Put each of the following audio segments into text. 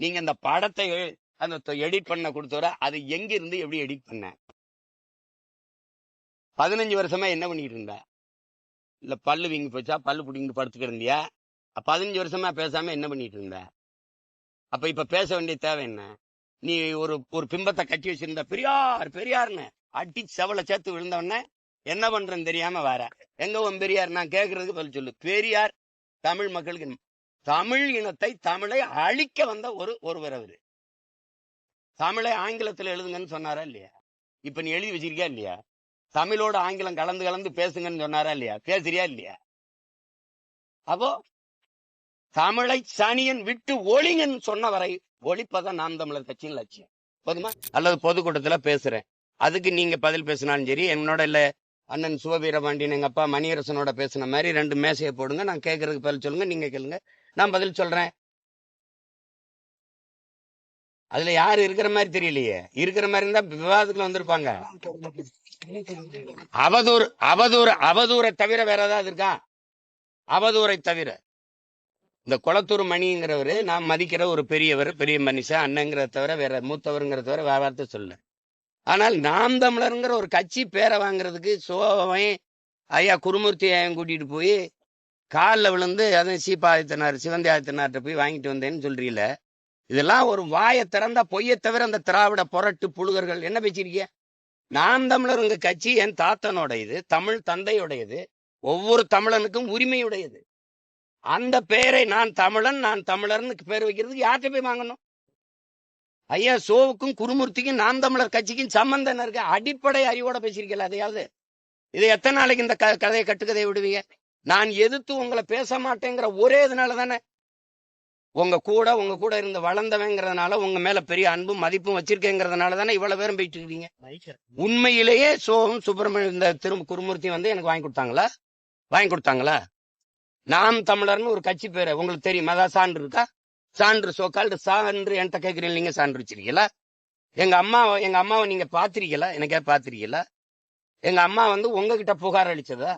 நீங்க அந்த படத்தை அந்த எடிட் பண்ண கொடுத்தவர அது எங்க இருந்து எப்படி எடிட் பண்ண? பதினஞ்சு வருஷமா என்ன பண்ணிட்டு இருந்த? இல்ல பல்லு வீங்கி போச்சா? பல்லு பிடிங்கிட்டு படுத்துக்கிட்டு இருந்தியா? பதினஞ்சு வருஷமா பேசாம என்ன பண்ணிட்டு இருந்த? அப்ப இப்ப பேச வேண்டிய தேவை என்ன? நீ ஒரு ஒரு பிம்பத்தை கட்டி வச்சிருந்த பெரியார் பெரியார்னு அடி செவலை சேர்த்து விழுந்தவொடனே என்ன பண்றேன்னு தெரியாம வர. எங்க உன் பெரியார்? நான் கேக்குறதுக்கு பதில் சொல்லு. பெரியார் தமிழ் மக்களுக்கு தமிழ் இனத்தை தமிழை அழிக்க வந்த ஒரு ஒருவர் அவரு. தமிழை ஆங்கிலத்துல எழுதுங்கன்னு சொன்னாரா இல்லையா? இப்ப நீ எழுதி வச்சிருக்கியா இல்லையா? தமிழோட ஆங்கிலம் கலந்து கலந்து பேசுங்கன்னு சொன்னாரா இல்லையா? பேசுறியா இல்லையா? அப்போ தமிழை சனியன் விட்டு ஒளிங்கன்னு சொன்ன வரை ஒழிப்பதான் நாம் தமிழர் கட்சியின் லட்சியம். போதுமா? அல்லது பொதுக்கூட்டத்துல பேசுறேன். அதுக்கு நீங்க பதில் பேசினாலும் சரி என்னோட இல்ல அண்ணன் சிவவீரபாண்டியன் எங்க அப்பா மணியரசனோட பேசின மாதிரி ரெண்டு மேசையை போடுங்க நான் கேட்கறதுக்கு பதில் சொல்லுங்க நீங்க கேளுங்க. நான் பதில் சொல்றேன். அதுல யாரு இருக்கிற மாதிரி தெரியலையே. இருக்கிற மாதிரி இருந்தா விவாதத்துல வந்திருப்பாங்க. அவதூறு அவதூறு அவதூரை தவிர வேற ஏதாவது இருக்கா? அவதூரை தவிர. இந்த குளத்தூர் மணிங்கிறவரு நான் மதிக்கிற ஒரு பெரியவர் பெரிய மனுஷன் அண்ணங்கிறத தவிர வேற மூத்தவருங்கிறத தவிர வேற வார்த்தை சொல்ல ஆனால் நாம் தமிழருங்கிற ஒரு கட்சி பேரை வாங்குறதுக்கு சோவன் ஐயா குருமூர்த்தி ஐயன் கூட்டிட்டு போய் காலில் விழுந்து அதுவும் சீப்பாதித்தனார் சிவந்தி ஆதித்தனார்கிட்ட போய் வாங்கிட்டு வந்தேன்னு சொல்றீல இதெல்லாம் ஒரு வாயை திறந்தா பொய்யை தவிர அந்த திராவிட புரட்டு புழுகர்கள் என்ன பேசிருக்கீங்க? நான் தமிழர் உங்க கட்சி என் தாத்தனுடையது தமிழ் தந்தையுடையது ஒவ்வொரு தமிழனுக்கும் உரிமையுடையது. அந்த பெயரை நான் தமிழன் நான் தமிழர்னு பேர் வைக்கிறதுக்கு யார்கிட்ட போய் வாங்கணும்? ஐயா சோவுக்கும் குருமூர்த்திக்கும் நாம் தமிழர் கட்சிக்கும் சம்பந்தம் இருக்கு? அடிப்படை அறிவோட பேசியிருக்கல அதையாவது. இதை எத்தனை நாளைக்கு இந்த க- கதையை கட்டுக்கதையை விடுவீங்க? நான் எதிர்த்து உங்களை பேச மாட்டேங்கிற ஒரே இதனால தானே? உங்க கூட உங்க கூட இருந்து வளர்ந்தவங்கிறதுனால உங்க மேல பெரிய அன்பும் மதிப்பும் வச்சிருக்கேங்கிறதுனால தானே இவ்வளவு பேரும் போயிட்டு இருக்கீங்க? உண்மையிலேயே சோகம் சுப்பிரமணியம் இந்த திரு குருமூர்த்தி வந்து எனக்கு வாங்கி கொடுத்தாங்களா? வாங்கி கொடுத்தாங்களா? நாம் தமிழர்னு ஒரு கட்சி பேரு உங்களுக்கு தெரியும். அதான் சான்று இருக்கா? சான்று சோக்கால் சான்று என்கிட்ட கேட்குறீங்க நீங்க சான்று வச்சிருக்கீங்களா? எங்க அம்மா எங்க அம்மாவை நீங்க பாத்திருக்கீங்களா எனக்கே பாத்திருக்கீங்களா எங்க அம்மா வந்து உங்ககிட்ட புகார் அளிச்சதா?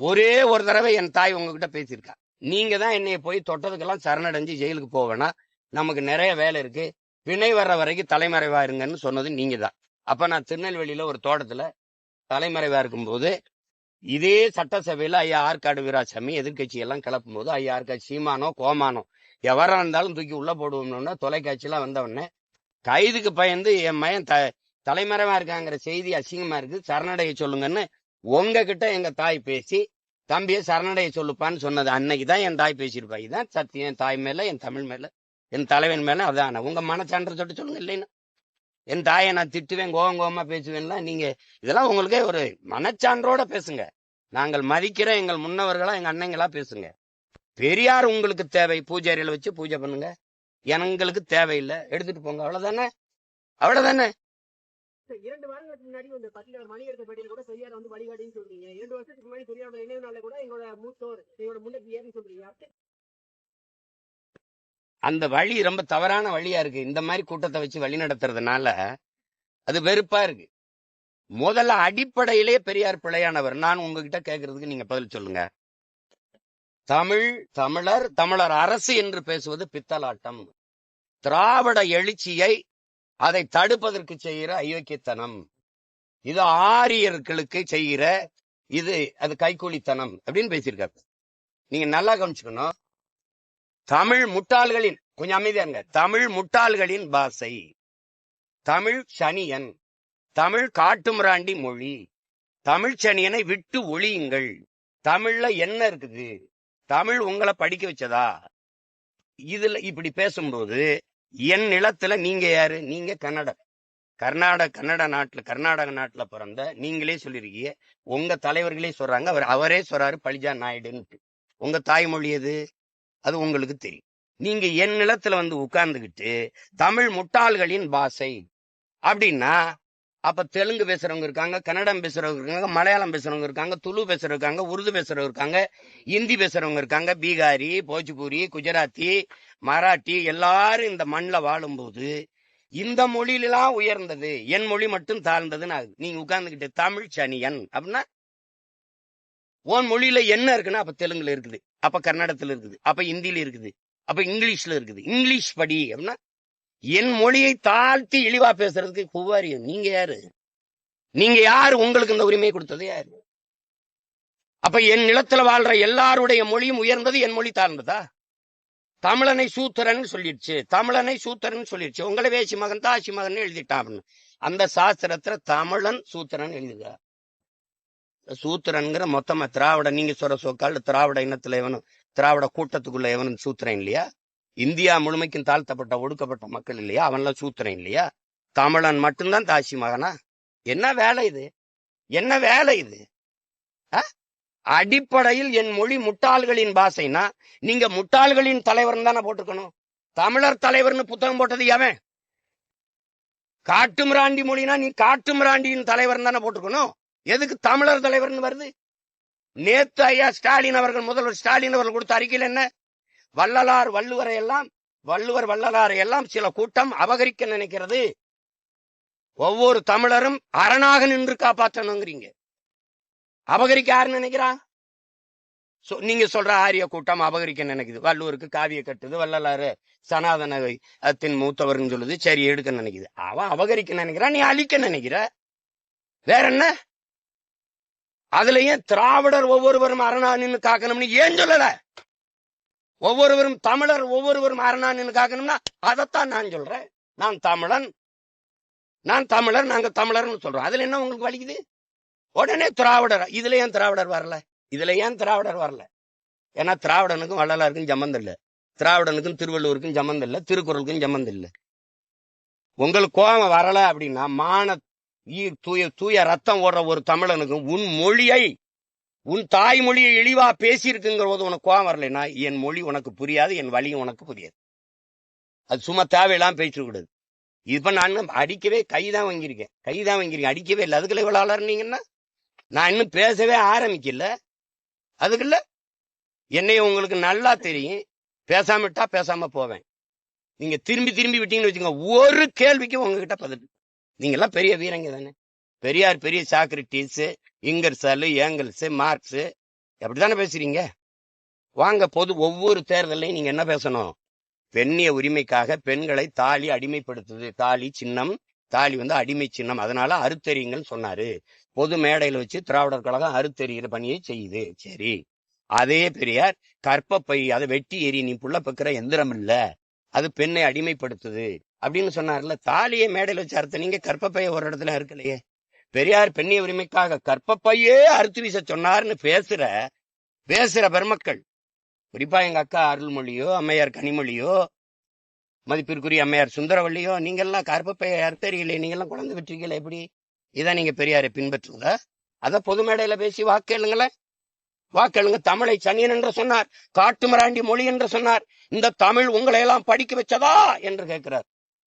ஒரே ஒரு தடவை என் தாய் உங்ககிட்ட பேசியிருக்கா. நீங்க தான் என்னைய போய் தொட்டதுக்கெல்லாம் சரணடைஞ்சு ஜெயிலுக்கு போவேனா நமக்கு நிறைய வேலை இருக்கு. வினை வர்ற வரைக்கும் தலைமறைவா இருங்கன்னு சொன்னது நீங்க தான். அப்ப நான் திருநெல்வேலியில ஒரு தோட்டத்துல தலைமறைவா இருக்கும்போது இதே சட்டசபையில ஐயா ஆற்காடு வீராசாமி எதிர்க்கட்சி எல்லாம் கிளப்பும் போது ஐயா ஆற்காடு சீமானோ கோமானோ எவரா இருந்தாலும் தூக்கி உள்ள போடுவோம்னு தொலைக்காட்சியெல்லாம் வந்தவொடனே கைதுக்கு பயந்து என் மயன் த தலைமறைவா இருக்காங்கிற செய்தி அசிங்கமா இருக்கு. சரணடைய சொல்லுங்கன்னு உங்ககிட்ட எங்க தாய் பேசி தம்பியை சரணடைய சொல்லுப்பான்னு சொன்னது அன்னைக்கு தான் என் தாய் பேசியிருப்பா. இதுதான் சத்தியம். என் தாய் மேல என் தமிழ் மேல என் தலைவன் மேல அதான். உங்க மனச்சான்ற சொல்லிட்டு சொல்லுங்க இல்லைன்னா. என் தாயை நான் திட்டுவேன் கோவம் கோவமா பேசுவேன்லாம் நீங்க இதெல்லாம் உங்களுக்கே ஒரு மனச்சான்றோட பேசுங்க. நாங்கள் மதிக்கிற எங்கள் முன்னவர்களா எங்க அண்ணங்களா பேசுங்க. பெரியார் உங்களுக்கு தேவை. பூஜாரியில வச்சு பூஜை பண்ணுங்க. எங்களுக்கு தேவையில்லை. எடுத்துட்டு போங்க. அவ்வளவுதானே? அவ்வளவுதானே? இரண்டு வாரங்களுக்கு முன்னாடி இந்த பத்திரிகை மணியரச பேட்டியில் கூட பெரியார் வந்து வழிகாட்டின்னு சொல்றீங்க. இரண்டு வருஷத்துக்கு முன்னாடி பெரியாரோட நினைவு நாள்ல கூட எங்களோட மூத்தோர் எங்களோட முன்னேற்றி சொல்றீங்க. அந்த வழி ரொம்ப தவறான வழியா இருக்கு. இந்த மாதிரி கூட்டத்தை வச்சு வழி நடத்துறதுனால அது வெறுப்பா இருக்கு. முதல்ல அடிப்படையிலே பெரியார் பிழையானவர் நான் உங்ககிட்ட கேட்கறதுக்கு நீங்க பதில் சொல்லுங்க. தமிழ் தமிழர் தமிழர் அரசு என்று பேசுவது பித்தலாட்டம். திராவிட எழுச்சியை அதை தடுப்பதற்கு செய்கிற அயோக்கியத்தனம். இது ஆரியர்களுக்கு செய்கிற இது அது கைக்கூலித்தனம் அப்படின்னு பேசியிருக்காரு நீங்க நல்லா கவனிச்சுக்கணும். தமிழ் முட்டாள்களின் கொஞ்சம் அமைதியா இருங்க. தமிழ் முட்டாள்களின் பாசை தமிழ் சனியன். தமிழ் காட்டுமிராண்டி மொழி. தமிழ் சனியனை விட்டு ஒழியுங்கள். தமிழ்ல என்ன இருக்குது? தமிழ் உங்களை படிக்க வச்சதா? இதுல இப்படி பேசும்போது என் நிலத்துல நீங்க யாரு? நீங்க கன்னட கர்நாடக கன்னட நாட்டுல கர்நாடக நாட்டுல பிறந்த நீங்களே சொல்லிருக்கீங்க. உங்க தலைவர்களே சொல்றாங்க. அவர் அவரே சொல்றாரு பழிஜா நாயுடுன்ட்டு உங்க தாய்மொழி எது? அது உங்களுக்கு தெரியும். நீங்க என் நிலத்துல வந்து உட்கார்ந்துகிட்டு தமிழ் முட்டாள்களின் பாஷை அப்படின்னா அப்ப தெலுங்கு பேசுறவங்க இருக்காங்க கன்னடம் பேசுறவங்க இருக்காங்க மலையாளம் பேசுறவங்க இருக்காங்க துளு பேசுறவங்க இருக்காங்க உருது பேசுறவங்க இருக்காங்க இந்தி பேசுறவங்க இருக்காங்க பீகாரி போஜ்பூரி குஜராத்தி மராட்டி எல்லாரும் இந்த மண்ணில் வாழும்போது இந்த மொழியிலாம் உயர்ந்தது என் மொழி மட்டும் தாழ்ந்ததுன்னு ஆகுது. நீங்க உட்கார்ந்துக்கிட்டு தமிழ் சனியன் அப்படின்னா உன் மொழியில என்ன இருக்குன்னா அப்ப தெலுங்குல இருக்குது அப்ப கன்னடத்துல இருக்குது அப்ப இந்தியில இருக்குது அப்ப இங்கிலீஷ்ல இருக்குது இங்கிலீஷ் படி அப்படின்னா என் மொழியை தாழ்த்தி இழிவா பேசுறதுக்கு குவாரியம் நீங்க யாரு? நீங்க யாரு? உங்களுக்கு இந்த உரிமையை கொடுத்தது யாரு? அப்ப என் நிலத்துல வாழ்ற எல்லாருடைய மொழியும் உயர்ந்தது என் மொழி தாழ்ந்ததா? தமிழனை சூத்திரன் சொல்லிடுச்சு. தமிழனை சூத்திரன் சொல்லிடுச்சு. உங்களை வேசி மகன் தாசி மகன் எழுதிட்டான் அப்படின்னு அந்த சாஸ்திரத்துல தமிழன் சூத்திரன் எழுதுகிறார் சூத்திரன்கிற மொத்தமா திராவிட நீங்க சொல்ற சொக்கால் திராவிட இனத்துல எவனும் திராவிட கூட்டத்துக்குள்ள எவனும் சூத்திரன் இல்லையா? இந்தியா முழுமைக்கும் தாழ்த்தப்பட்ட ஒடுக்கப்பட்ட மக்கள் இல்லையா? அவன்லாம் சூத்திரன் இல்லையா? தமிழன் மட்டும்தான் தாசி மகனா? என்ன வேலை இது? என்ன வேலை இது? ஆ? அடிப்படையில் என் மொழி முட்டாள்களின் பாஷைனா? நீங்க முட்டாள்களின் தலைவர்னு தானே போட்டுக்கணும் தமிழர் தலைவர்னு புத்தகம் போட்டது எவன்? காட்டுமிராண்டி மொழினா நீ காட்டுமிராண்டியின் தலைவர் தானே போட்டுக்கணும் எதுக்கு தமிழர் தலைவர்னு வருது? நேத்து ஐயா ஸ்டாலின் அவர்கள் முதல்வர் ஸ்டாலின் அவர்கள் கொடுத்த அறிக்கையில் என்ன? வள்ளலார் வள்ளுவரை எல்லாம் வள்ளுவர் வள்ளலாரை எல்லாம் சில கூட்டம் அபகரிக்க நினைக்கிறது. ஒவ்வொரு தமிழரும் அரணாக நின்று காப்பாற்றணுங்கிறீங்க. அபகரிக்க யாரு நினைக்கிறா? நீங்க சொல்ற ஆரிய கூட்டம் அபகரிக்க நினைக்குது. வள்ளுவருக்கு காவிய கட்டுது வள்ளலாறு சனாதன அத்தின் மூத்தவர்னு சொல்லுது சரி எடுக்க நினைக்குது. அவன் அபகரிக்க நினைக்கிறான் நீ அழிக்க நினைக்கிற. வேற என்ன? அதுல ஏன் திராவிடர் ஒவ்வொருவரும் அரணா நின்னு காக்கணும்னு ஏன் சொல்லல? ஒவ்வொருவரும் தமிழர் ஒவ்வொருவரும் அரணா நின்னு காக்கணும்னா அதைத்தான் நான் சொல்றேன். நான் தமிழன். நான் தமிழர் நாங்க தமிழர்னு சொல்றோம். அதுல என்ன உங்களுக்கு வலிக்குது? உடனே திராவிடர் இதுல ஏன் திராவிடர் வரல? இதுல ஏன் திராவிடர் வரல? ஏன்னா திராவிடனுக்கும் வள்ளலாருக்கும் சம்மந்தம் இல்லை. திராவிடனுக்கும் திருவள்ளுவருக்கும் சம்மந்தம் இல்லை. திருக்குறளுக்கும் சம்மந்தம் இல்ல. உங்களுக்கு கோபம் வரல அப்படின்னா மான தூய தூய ரத்தம் ஓடுற ஒரு தமிழனுக்கும் உன் மொழியை உன் தாய்மொழியை இழிவா பேசியிருக்குங்கிற போது உனக்கு கோவம் வரலைன்னா என் மொழி உனக்கு புரியாது என் வழியும் உனக்கு புரியாது. அது சும்மா தேவையெல்லாம் பேசக்கூடாது இப்ப நான் இன்னும் அடிக்கவே கைதான் வாங்கியிருக்கேன். கைதான் வாங்கியிருக்கேன். அடிக்கவே இல்லை. அதுக்குள்ள இவ்வளவு அலர்னீங்கன்னா நான் இன்னும் பேசவே ஆரம்பிக்கல. அதுக்குள்ள என்னைய உங்களுக்கு நல்லா தெரியும். பேசாம விட்டா பேசாம போவேன். நீங்க திரும்பி திரும்பி விட்டீங்கன்னு வச்சுக்கோங்க. ஒரு கேள்விக்கு உங்ககிட்ட பதில். நீங்க எல்லாம் பெரிய வீரங்க தானே. பெரியார் பெரிய சாக்ரட்டிஸ் இங்கர்சாலு ஏங்கல்ஸ் மார்க்ஸ் அப்படித்தானே பேசுறீங்க? வாங்க பொது ஒவ்வொரு தேர்தலையும் நீங்க என்ன பேசணும்? பெண்ணிய உரிமைக்காக பெண்களை தாலி அடிமைப்படுத்துது. தாலி சின்னம் தாலி வந்து அடிமை சின்னம். அதனால அறுத்தறியுங்கள் சொன்னாரு. பொது மேடையில வச்சு திராவிடர் கழகம் அறுத்தறிகிற பணியை செய்யுது. சரி. அதே பெரியார் கற்பப்பை அதை வெட்டி எரி நீ புள்ள பக்கிற எந்திரம் இல்ல. அது பெண்ணை அடிமைப்படுத்துது. அப்படின்னு சொன்னார்ல தாலியை மேடையில் வச்சு அறுத்த நீங்க கற்பப்பைய ஒரு இடத்துல இருக்கலையே பெரியார் பெண்ணிய உரிமைக்காக கற்பப்பையே அறுத்து வீச சொன்னார்னு பேசுற பேசுற பெருமக்கள். குறிப்பா எங்க அக்கா அருள்மொழியோ அம்மையார் கனிமொழியோ மதிப்பிற்குரிய அம்மையார் சுந்தரவள்ளியோ நீங்கெல்லாம் கற்பப்பைய அறுத்தறியலையே நீங்க எல்லாம் குழந்தை பெற்றீங்களே எப்படி? இதான் நீங்க பெரியாரை பின்பற்றுவதா அத பொது மேடையில பேசி வாக்கேளுங்களேன் வாக்கெழுங்க தமிழை சனியன் என்று சொன்னார் காட்டுமராண்டி மொழி என்று சொன்னார். இந்த தமிழ் உங்களை எல்லாம் படிக்க வச்சதா? என்று கேட்கிறார்.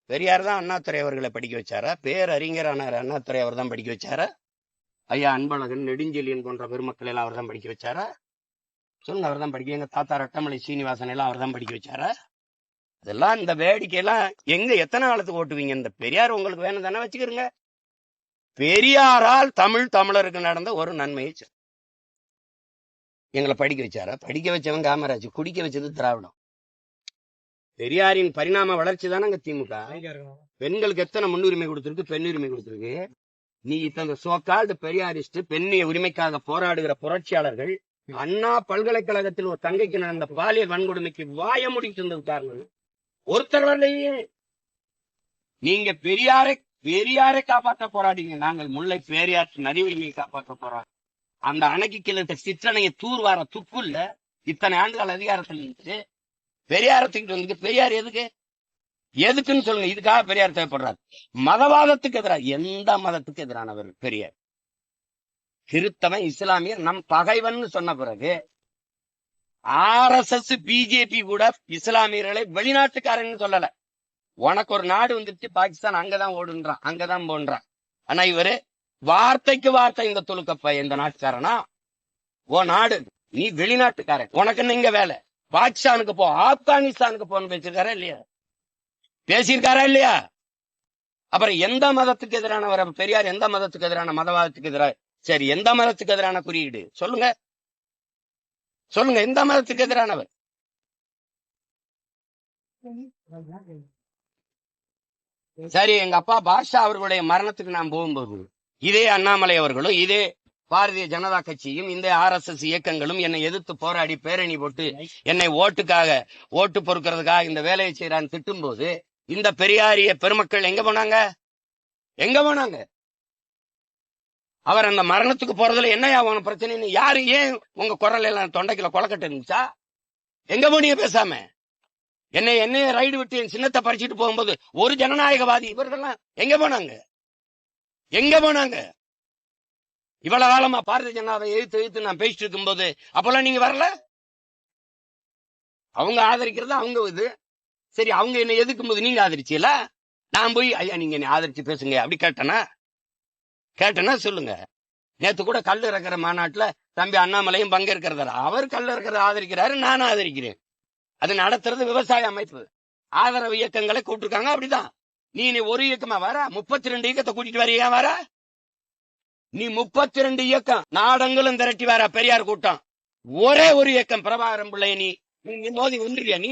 பெரியார் தான் அண்ணாத்துறை அவர்களை படிக்க வச்சாரா? பேரறிஞர் அண்ணாத்துறை அவர் தான் படிக்க வச்சாரா? ஐயா அன்பழகன் நெடுஞ்செழியன் போன்ற பெருமக்கள் எல்லாம் அவர் தான் படிக்க வச்சாரா? சொல்லுங்க அவர் தான் படிக்க எங்க தாத்தா ரட்டமலை சீனிவாசன் எல்லாம் அவர் தான் படிக்க வச்சாரா? அதெல்லாம் இந்த வேடிக்கையெல்லாம் எங்க எத்தனை காலத்துக்கு ஓட்டுவீங்க? இந்த பெரியார் உங்களுக்கு வேணும் தானே வச்சுக்கிறீங்க. பெரியாரால் தமிழ் தமிழருக்கு நடந்த ஒரு நன்மையை எங்களை படிக்க வச்சாரா? படிக்க வச்சவன் காமராஜ் குடிக்க வச்சது திராவிடம். பெரியாரின் பரிணாம வளர்ச்சி தானங்க திமுக. பெண்களுக்கு எத்தனை முன்னுரிமை கொடுத்திருக்கு? பெண் உரிமை கொடுத்திருக்கு. நீ இந்த சோக்கால்டு பெரியாரிஸ்ட் பெண்ணிய உரிமைக்காக போராடுகிற புரட்சியாளர்கள் அண்ணா பல்கலைக்கழகத்தில் ஒரு தங்கைக்கு நடந்த பாலியல் வன்கொடுமைக்கு வாய முடிட்டு இருந்தது காரணம் ஒருத்தர் வரலையே. நீங்க பெரியாரை பெரியாரை காப்பாற்ற போராடிங்க நாங்கள் முல்லை பெரியார் நதி உரிமையை காப்பாற்ற போறோம். அந்த அணைக்கு இருக்க சிற்றணையை தூர்வார துப்புல்ல இத்தனை ஆண்டுகள் அதிகாரத்தில் இருந்து பெரியாரத்துக்கிட்டு வந்து பெரியார் எதுக்கு? எதுக்குன்னு சொல்லுங்க. இதுக்காக பெரியார் தேவைப்படுறாரு. மதவாதத்துக்கு எதிராக எந்த மதத்துக்கு எதிரானவர் பெரியார்? கிறித்தவன் இஸ்லாமியர் நம் பகைவன் சொன்ன பிறகு ஆர் எஸ் எஸ் பிஜேபி கூட இஸ்லாமியர்களை வெளிநாட்டுக்காரன்னு சொல்லல. உனக்கு ஒரு நாடு வந்துருச்சு பாகிஸ்தான் அங்கதான் ஓடுன்றான் அங்கதான் போன்றான். ஆனா இவரு வார்த்தைக்கு வார்த்தை இந்த துளுக்கப்ப இந்த நாட்டுக்காரனா? ஓ நாடு நீ வெளிநாட்டுக்காரன். உனக்குன்னு இங்க வேலை. பாகிஸ்தானுக்கு போ ஆப்கானிஸ்தானுக்கு போன பேசியிருக்காரா இல்லையா? பேசியிருக்காரா இல்லையா? அப்புறம் எந்த மதத்துக்கு எதிரானவர் பெரியார் எந்த மதத்துக்கு எதிரான மதவாதத்துக்கு எதிராக சரி எந்த மதத்துக்கு எதிரான குறியீடு? சொல்லுங்க. சொல்லுங்க எந்த மதத்துக்கு எதிரானவர்? சரி எங்க அப்பா பாஷா அவர்களுடைய மரணத்துக்கு நான் போகும்போது இதே அண்ணாமலை அவர்களும் இதே பாரதிய ஜனதா கட்சியும் இந்த ஆர் எஸ் எஸ் இயக்கங்களும் என்னை எதிர்த்து போராடி பேரணி போட்டு என்னை ஓட்டுக்காக ஓட்டு பொறுக்கிறதுக்காக இந்த வேலையை செய்யறான்னு திட்டும் போது இந்த பெரியாரிய பெருமக்கள் எங்க போனாங்க? எங்க போனாங்க? அவர் அந்த மரணத்துக்கு போறதுல என்ன ஆகும் பிரச்சனை யாரு ஏன் உங்க குரல் எல்லாம் தொண்டைக்குள்ள கொலக்கட்டு இருந்துச்சா? எங்க போனீங்க பேசாம? என்னை என்னைய ரைடு விட்டு என் சின்னத்தை பறிச்சுட்டு போகும்போது ஒரு ஜனநாயகவாதி இவர்கள்லாம் எங்க போனாங்க? எங்க போனாங்க? இவ்வளவு காலமா பாரதிய ஜனதாவை எதிர்த்து எதிர்த்து நான் பேசிட்டு இருக்கும்போது அப்பெல்லாம் நீங்க வரல? அவங்க ஆதரிக்கிறது அவங்க இது. சரி அவங்க என்ன எதிர்க்கும் போது நீங்க ஆதரிச்சீல நான் போய் ஐயா நீங்க என்னை ஆதரிச்சு பேசுங்க அப்படி கேட்டனா? கேட்டனா? சொல்லுங்க. நேத்து கூட கல் இறக்குற மாநாட்டுல தம்பி அண்ணாமலையும் பங்கேற்கிறதா அவர் கல் இறக்கிறத ஆதரிக்கிறாரு நானும் ஆதரிக்கிறேன். அது நடத்துறது விவசாய அமைப்பு. ஆதரவு இயக்கங்களை கூப்பிட்டுருக்காங்க அப்படிதான். நீ ஒரு இயக்கமா வர? முப்பத்தி ரெண்டு இயக்கத்தை கூட்டிட்டு வரியா வர? நீ முப்பத்தி ரெண்டு இயக்கம் நாடங்களும் திரட்டி வர பெரியார் கூட்டம். ஒரே ஒரு இயக்கம் பிரபாகரம் பிள்ளைய நீ நீ மோதி வென்றியா நீ?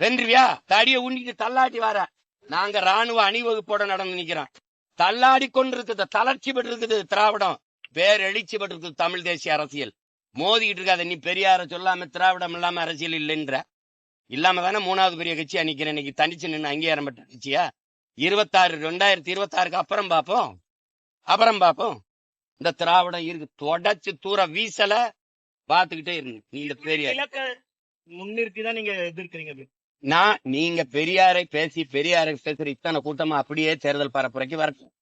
வென்றுவியா? தடிய உண்டிட்டு தள்ளாட்டி வர. நாங்க ராணுவ அணிவகுப்போட நடந்து நிக்கிறோம். தள்ளாடி கொண்டிருக்குது தளர்ச்சி பெற்று இருக்குது திராவிடம். பேர் எழுச்சி தமிழ் தேசிய அரசியல். மோதிக்கிட்டு இருக்காத நீ பெரியார சொல்லாம திராவிடம் இல்லாம அரசியல் இல்லைன்ற. இல்லாம தானே மூணாவது பெரிய கட்சியா நிக்கிறேன் இன்னைக்கு தனிச்சு நின்று அங்கீகாரம் பெற்ற கட்சியா? இருபத்தாறு ரெண்டாயிரத்தி இருபத்தாறுக்கு அப்புறம் பார்ப்போம் அப்புறம் பார்ப்போம். இந்த திராவிடம் இருக்கு தொடச்சு தூர வீசல பாத்துக்கிட்டே இருங்க. நீ இந்த பெரியார். முன்னிறுத்தி தான் நீங்க எதிர்க்கிறீங்க. நான் நீங்க பெரியாரை பேசி பெரியாரை பேசுற இத்தனை கூட்டமா அப்படியே தேர்தல் பரப்புரைக்கு வரட்டும்.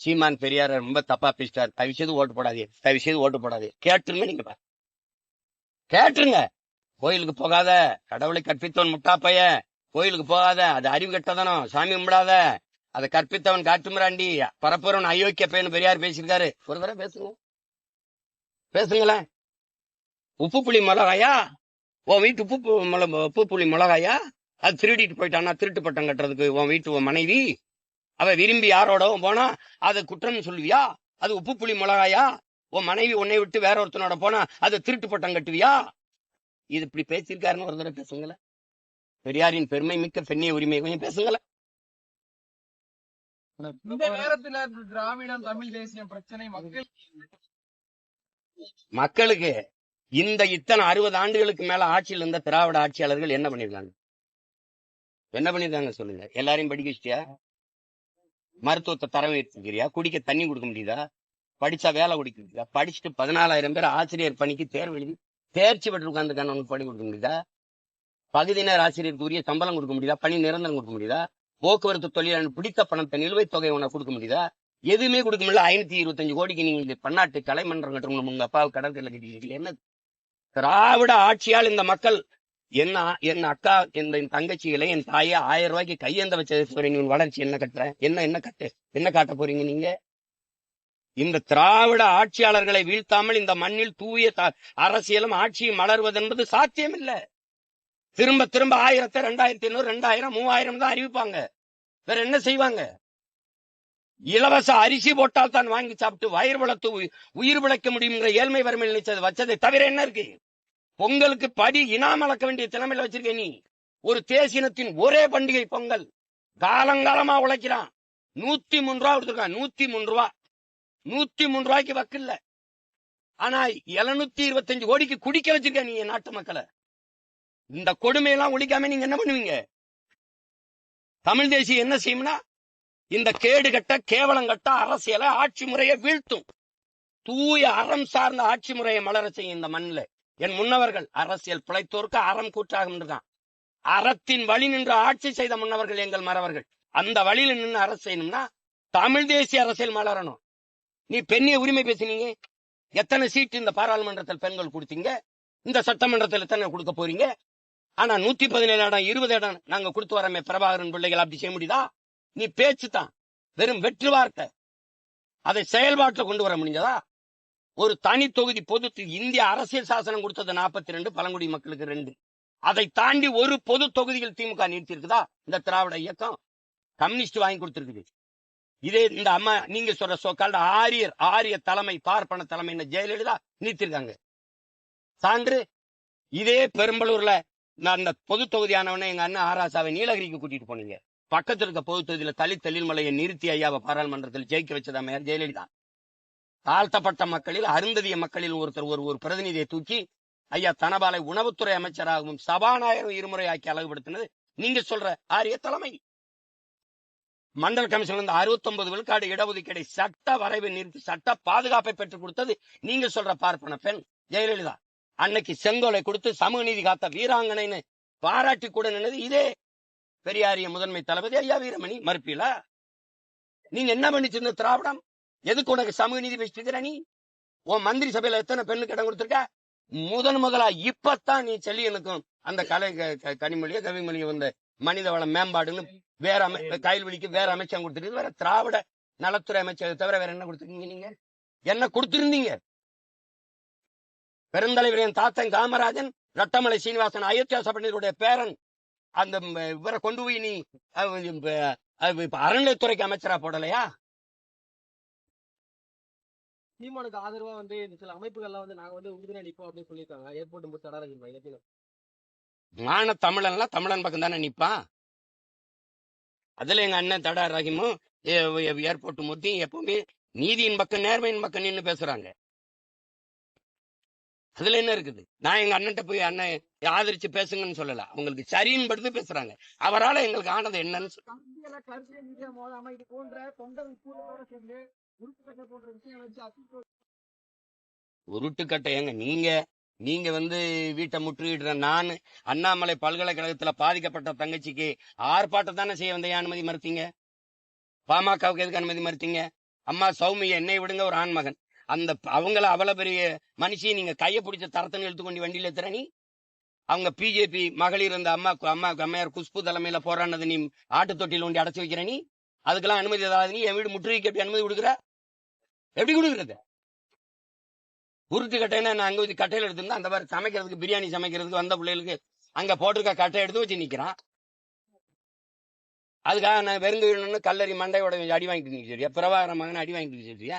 சீமான் பெரியார ரொம்ப தப்பா பேசிட்டார். தயவு செய்து ஓட்டு போடாதே தயவு செய்து ஓட்டு போடாதே கேட்டுருங்க நீங்க பாரு. கேட்டுருங்க. கோயிலுக்கு போகாத. கடவுளை கற்பித்தவன் முட்டாப்பைய கோயிலுக்கு போகாத. அது அறிவு கெட்டதனம். சாமி கும்பிடாத. அதை கற்பித்தவன் காட்டுமிராண்டி. பரப்புறவன் அயோக்கிய பையன் பெரியார் பேசியிருக்காரு. ஒரு தடவை பேசுங்க பேசுங்களேன். உப்பு புளி மிளகாயா? உன் வீட்டு உப்பு பு- மிள- உப்பு புளி மிளகாயா? அது திருடிட்டு போயிட்டானா திருட்டு பட்டம் கட்டுறதுக்கு உன் வீட்டு உன் மனைவி. அவ விரும்பி யாரோடவும் போனா அது குற்றம்னு சொல்லுவியா? அது உப்பு புளி மிளகாயா? உன் மனைவி உன்னை விட்டு வேற ஒருத்தனோட போனா அது திருட்டு பட்டம் கட்டுவியா? இது இப்படி பேசியிருக்காருன்னு ஒரு தடவை பேசுங்களேன். பெரியாரின் பெருமை மிக்க பெண்ணிய உரிமை கொஞ்சம் பேசுங்களேன். இந்த நேரத்துல திராவிடம் தமிழ் தேசியம் பிரச்சனை மக்கள் மக்களுக்கு இந்த இத்தனை அறுபது ஆண்டுகளுக்கு மேல ஆட்சியில் இருந்த திராவிட ஆட்சியாளர்கள் என்ன பண்ணிருக்காங்க? என்ன பண்ணிருக்காங்க சொல்லுங்க. எல்லாரையும் படிக்க வச்சிட்டியா? மருத்துவத்தை தரம் எடுத்துக்கிறியா குடிக்க தண்ணி கொடுக்க முடியுதா? படிச்சா வேலை கொடுக்க முடியுதா? படிச்சுட்டு பதினாலாயிரம் பேர் ஆசிரியர் பணிக்கு தேர்வு எழுதி தேர்ச்சி பெற்று உட்காந்துருக்கான உனக்கு பணி கொடுக்க முடியுதா? பகுதி நேர ஆசிரியருக்கு உரிய சம்பளம் கொடுக்க முடியுதா? பணி நிரந்தரம் கொடுக்க முடியுதா? போக்குவரத்து தொழிலாளர் பிடித்த பணத்தை நிலுவைத் தொகை உனக்கு கொடுக்க முடியுதா? எதுவுமே கொடுக்க முடியல. ஐநூத்தி இருபத்தஞ்சு கோடிக்கு நீங்க இந்த பன்னாட்டு கலைமன்றம் கட்டணும் உங்க அப்பா கடற்கரை கட்டிக்கிறீங்க என்ன திராவிட ஆட்சியால் இந்த மக்கள் என்ன என் அக்கா இந்த என் தங்கச்சிகளை என் தாயை ஆயிரம் ரூபாய்க்கு கையேந்த வச்சது நீ உன் வளர்ச்சி என்ன கட்டுற? என்ன என்ன கட்டு? என்ன காட்ட போறீங்க நீங்க? இந்த திராவிட ஆட்சியாளர்களை வீழ்த்தாமல் இந்த மண்ணில் தூய அரசியலும் ஆட்சியும் மலர்வது என்பது சாத்தியம் திரும்ப திரும்ப ஆயிரத்தை ரெண்டாயிரத்தி ஐநூறு ரெண்டாயிரம் மூவாயிரம் தான் அறிவிப்பாங்க. வேற என்ன செய்வாங்க? இலவச அரிசி போட்டால் தான் வாங்கி சாப்பிட்டு வயிறு வளர்த்து உயிர் பிழைக்க முடியுங்கிற ஏழ்மை வறுமையில் நினைச்சது வச்சதை தவிர என்ன இருக்கு? பொங்கலுக்கு படி இனாம் அளக்க வேண்டிய திறமையில வச்சிருக்க நீ. ஒரு தேசினத்தின் ஒரே பண்டிகை பொங்கல். காலங்காலமா உழைக்கிறான். நூத்தி மூணு ரூபா கொடுத்துருக்கான். நூத்தி மூணு ரூபா. நூத்தி மூணு ரூபாய்க்கு வக்கில்ல ஆனா எழுநூத்தி இருபத்தஞ்சு கோடிக்கு குடிக்க வச்சிருக்க நீ என் நாட்டு மக்களை. இந்த கொடுமையெல்லாம் ஒழிக்காம நீங்க என்ன பண்ணுவீங்க? தமிழ் தேசியம் என்ன செய்யும்னா இந்த கேடு கட்ட கேவலம் கட்ட அரசியலை ஆட்சி முறையை வீழ்த்தும். தூய அறம் சார்ந்த ஆட்சி முறையை மலர செய்யும் இந்த மண்ணில். என் முன்னவர்கள் அரசியல் பிழைத்தோருக்கு அறம் கூற்றாகும் இருக்கான் அறத்தின் வழி நின்று ஆட்சி செய்த முன்னவர்கள் எங்கள் மறவர்கள். அந்த வழியில நின்று அரசு செய்யணும்னா தமிழ் தேசிய அரசியல் மலரணும். நீ பெண்ணிய உரிமை பேசினீங்க. எத்தனை சீட் இந்த பாராளுமன்றத்தில் பெண்கள் கொடுத்தீங்க? இந்த சட்டமன்றத்தில் எத்தனை கொடுக்க போறீங்க? ஆனா நூத்தி பதினேழு இடம் இருபது இடம் நாங்க கொடுத்து வரமே பிரபாகரன் பிள்ளைகள் அப்படி செய்ய முடியுதா? நீ பேச்சு தான் வெறும் வெற்று வார்த்தை. அதை செயல்பாட்டில் கொண்டு வர முடிஞ்சதா? ஒரு தனி தொகுதி பொது இந்திய அரசியல் சாசனம் கொடுத்தது நாற்பத்தி ரெண்டு பழங்குடி மக்களுக்கு ரெண்டு. அதை தாண்டி ஒரு பொது தொகுதியில் திமுக நிறுத்தியிருக்குதா இந்த திராவிட இயக்கம் கம்யூனிஸ்ட் வாங்கி கொடுத்துருக்குது. இதே இந்த அம்மா நீங்க சொல்ற சோக்கால் ஆரியர் ஆரிய தலைமை பார்ப்பன தலைமை ஜெயலலிதா நிறுத்திருக்காங்க சான்று இதே பெரும்பலூர்ல நான் அந்த பொது தொகுதியானவனே எங்க அண்ணன் ஆராசாவை நீலகிரிக்கு கூட்டிட்டு போனீங்க. பக்கத்துல இருக்க பொது தொகுதியில தலித் தெளிமலையை நிறுத்தி ஐயாவை பாராளுமன்றத்தில் ஜெயிக்க வச்சதா மேயர் ஜெயலலிதா. தாழ்த்தப்பட்ட மக்களில் அருந்ததிய மக்களில் ஒருத்தர் ஒரு ஒரு பிரதிநிதியை தூக்கி ஐயா தனபாலை உணவுத்துறை அமைச்சராகவும் சபாநாயகரும் இருமுறை ஆக்கி அழகுபடுத்தினது. நீங்க சொல்ற ஆரிய தலைமை. மண்டல் கமிஷன் வந்து அறுபத்தி ஒன்பது விழுக்காடு இடஒதுக்கீடை சட்ட வரைவை நிறுத்தி சட்ட பாதுகாப்பை பெற்றுக் கொடுத்தது நீங்க சொல்ற பார்ப்பன பெண் ஜெயலலிதா. அன்னைக்கு செங்கோலை கொடுத்து சமூக நீதி காத்த வீராங்கனைன்னு பாராட்டி கூட நின்னது இதே பெரியாரிய முதன்மை தளபதி ஐயா வீரமணி. மறுப்பீலா நீங்க என்ன பண்ணிச்சிருந்த திராவிடம்? எதுக்கு உனக்கு சமூக நீதி பேசிட்டு நீ? உன் மந்திரி சபையில எத்தனை பெண்ணுக்கு இடம் கொடுத்துருக்க? முதன் முதலா இப்பத்தான் நீ செல்லியனுக்கும் அந்த கலை க- கனிமொழியோ கவிமொழியோ வந்த மனித வள மேம்பாடுன்னு வேற அமை கைல்வெளிக்கு வேற அமைச்சகம் கொடுத்துருக்கு வேற திராவிட நலத்துறை அமைச்சரை தவிர வேற என்ன கொடுத்துருக்கீங்க நீங்க? என்ன கொடுத்துருந்தீங்க? பெருந்தலைவர் என் தாத்தன் காமராஜன் ரட்டமலை சீனிவாசன் அயோத்தியா சபையினருடைய பேரன் அந்த இவரை கொண்டு போய் நீ இப்ப, அறநிலைத்துறைக்கு அமைச்சரா போடலையா? சீமானுக்கு ஆதரவா வந்து இந்த சில அமைப்புகள்லாம் வந்து நாங்க வந்து உறுதுணை நிற்போம் அப்படின்னு சொல்லியிருக்காங்க. ஏர்போர்ட் முத்து தடாரஜன் இலக்கியம் மான தமிழன்லாம் தமிழன் பக்கம் தானே நிப்பான் அதுல எங்க அண்ணன் தடா ரஹிமும் ஏர்போர்ட் மூர்த்தியும் எப்பவுமே நீதியின் பக்கம் நேர்மையின் பக்கம் நின்னு பேசுறாங்க. அதுல என்ன இருக்குது? நான் எங்க அண்ணன்ட்ட போய் அண்ணன் ஆதரிச்சு பேசுங்கன்னு சொல்லல. அவங்களுக்கு சரின்னு படுத்து பேசுறாங்க. அவரால எங்களுக்கு ஆனது என்னன்னு உருட்டுக்கட்டை ஏங்க நீங்க நீங்க வந்து வீட்டை முற்றுகிடுற நான் அண்ணாமலை பல்கலைக்கழகத்துல பாதிக்கப்பட்ட தங்கச்சிக்கு ஆர்ப்பாட்டம் தானே செய்ய வந்த அனுமதி மறுத்தீங்க? பாமகவுக்கு எதுக்கு அனுமதி மறுத்தீங்க? அம்மா சௌமிய என்னை விடுங்க ஒரு ஆண்மகன். அந்த அவங்கள அவ்வளவு பெரிய மனுஷியை நீங்க கையை பிடிச்ச தரத்தன்னு இழுத்து கொண்டு வண்டியில ஏத்துற நீ? அவங்க பிஜேபி மகளிர் அந்த அம்மா அம்மா அம்மையார் குஷ்பு தலைமையில போராடினது நீ ஆட்டு தொட்டியில் ஒண்டி அடைச்சு வைக்கிற நீ? அதுக்கெல்லாம் அனுமதி ஏதாவது நீ? என் வீடு முற்றுகைக்கு எப்படி அனுமதி கொடுக்குற? எப்படி கொடுக்குறது? உருட்டு கட்டைன்னா நான் அங்க வச்சு கட்டையில எடுத்திருந்தா அந்த மாதிரி சமைக்கிறதுக்கு பிரியாணி சமைக்கிறதுக்கு வந்த பிள்ளைகளுக்கு அங்க போட்டிருக்க கட்டை எடுத்து வச்சு நிக்கிறான். அதுக்காக நான் வெறுங்கு கல்லறி மண்டையோட அடி வாங்கிட்டு நிற்கிறியா பிரபாகர மகன் அடி வாங்கிட்டு நிற்கிறியா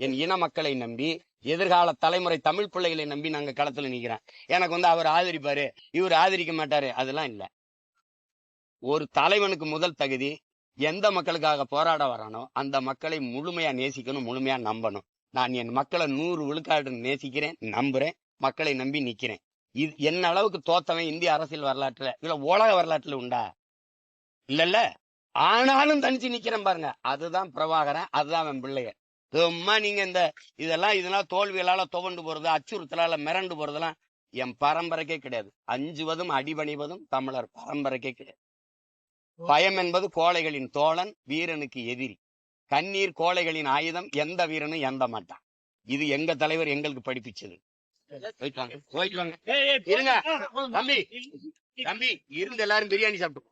என் இன மக்களை நம்பி எதிர்கால தலைமுறை தமிழ் பிள்ளைகளை நம்பி நாங்க களத்துல நிக்கிறேன். எனக்கு வந்து அவர் ஆதரிப்பாரு. இவர் ஆதரிக்க மாட்டாரு. அதெல்லாம் இல்ல. ஒரு தலைவனுக்கு முதல் தகுதி எந்த மக்களுக்காக போராட வரானோ அந்த மக்களை முழுமையா நேசிக்கணும் முழுமையா நம்பணும். நான் என் மக்களை நூறு விழுக்காடு நேசிக்கிறேன் நம்புறேன் மக்களை நம்பி நிக்கிறேன். இது என்ன அளவுக்கு தோத்தவன் இந்திய அரசியல் வரலாற்றுல? இல்ல உலக வரலாற்றுல உண்டா? இல்லல்ல. ஆனாலும் தனிச்சு நிக்கிறேன் பாருங்க. அதுதான் பிரபாகரன் அதுதான் அவன் பிள்ளைய சும்மா நீங்க இந்த இதெல்லாம் இதெல்லாம் தோல்விகளால துவண்டு போறது அச்சுறுத்தலால மிரண்டு போறதெல்லாம் என் பரம்பரைக்கே கிடையாது. அஞ்சுவதும் அடிபணிவதும் தமிழர் பரம்பரைக்கே கிடையாது. பயம் என்பது கோழைகளின் தோழன் வீரனுக்கு எதிரி. கண்ணீர் கோழைகளின் ஆயுதம் எந்த வீரனும் எந்த மாட்டான். இது எங்க தலைவர் எங்களுக்கு படிப்பிச்சது. இருங்க. தம்பி தம்பி இருந்து எல்லாரும் பிரியாணி சாப்பிட்டு